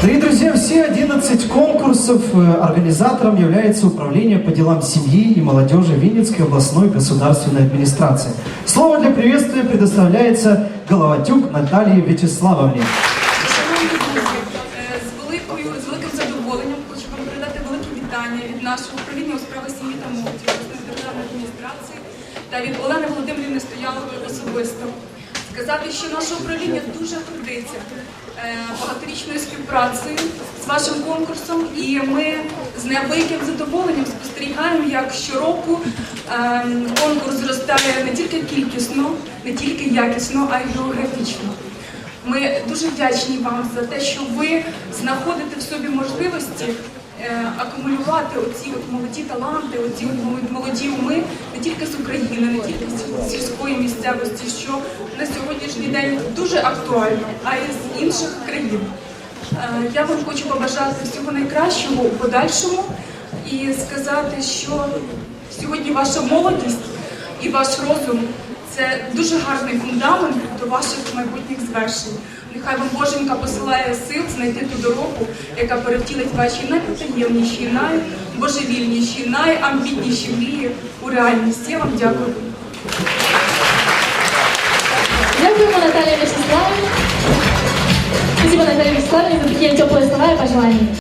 Дорогие друзья, все 11 конкурсов э, организатором является Управление по делам семьи и молодежи Винницкой областной государственной администрации. Слово для приветствия предоставляется Головатюк Наталье Вячеславовне. Шановні друзі, е, з великою з великим задоволенням хочу вам передати велике вітання від нашого управління у справах сім'ї та молоді обласної державної адміністрації та від Олени Володимирівни Стоянової особисто. Сказати, що наше управління дуже гордиться е, багаторічною співпрацею з вашим конкурсом, і ми з неабияким задоволенням спостерігаємо, як щороку е, конкурс зростає не тільки кількісно, не тільки якісно, а й географічно. Ми дуже вдячні вам за те, що ви знаходите в собі можливості е, акумулювати оці от молоді таланти, оці от молоді- уми тільки з України, не тільки з сільської місцевості, що на сьогоднішній день дуже актуально, а й з інших країн. Е, Я вам хочу побажати всього найкращого у подальшому і сказати, що сьогодні ваша молодість і ваш розум це дуже гарний фундамент до ваших майбутніх звершень. Нехай вам Боженька посилає сил знайти ту дорогу, яка перевтілить ваші найпотаємніші, найбожевільніші, найамбітніші мрії у реальність. Я вам дякую. Дякуємо Наталье Вячеславовне. Спасибо, Наталья Вячеславовна, за такие теплые слова и пожелания.